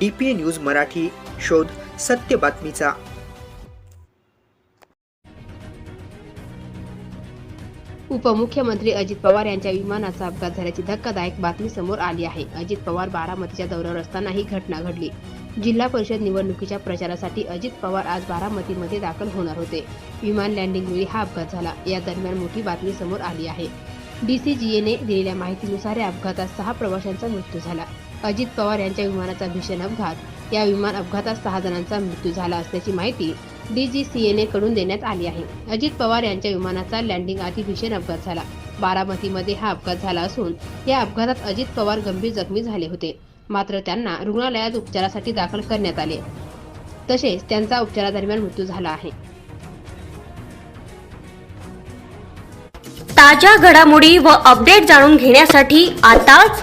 D P A news Marathi शोध सत्य बातमीचा. उपमुख्यमंत्री अजित पवार यांच्या विमानाचा अपघात झाल्याची धक्कादायक बातमी समोर आली आहे. अजित पवार बारामतीच्या दौऱ्यावर असताना ही घटना घडली. जिल्हा परिषद निवडणुकीच्या प्रचारासाठी अजित पवार आज बारामतीमध्ये दाखल होणार होते. विमान लँडिंगवेळी हा अपघात झाला. या दरम्यान मोठी बातमी समोर आली आहे. डीसीजीएने दिलेल्या माहितीनुसार या अपघातात सहा प्रवाशांचा मृत्यू झाला. अजित पवार यांच्या विमानाचा भीषण अपघात. या विमान अपघातात सहा जणांचा मृत्यू झाला असल्याची माहिती डीजीसीएने कडून देण्यात आली आहे. अजित पवार यांच्या विमानाचा लँडिंग आधी भीषण अपघात झाला. बारामतीमध्ये हा अपघात झाला असून या अपघातात अजित पवार गंभीर जखमी झाले होते. मात्र त्यांना रुग्णालयात उपचारासाठी दाखल करण्यात आले. तसेच त्यांचा उपचारादरम्यान मृत्यू झाला आहे. ताज्या घडामोडी व अपडेट जाणून घेण्यासाठी आताच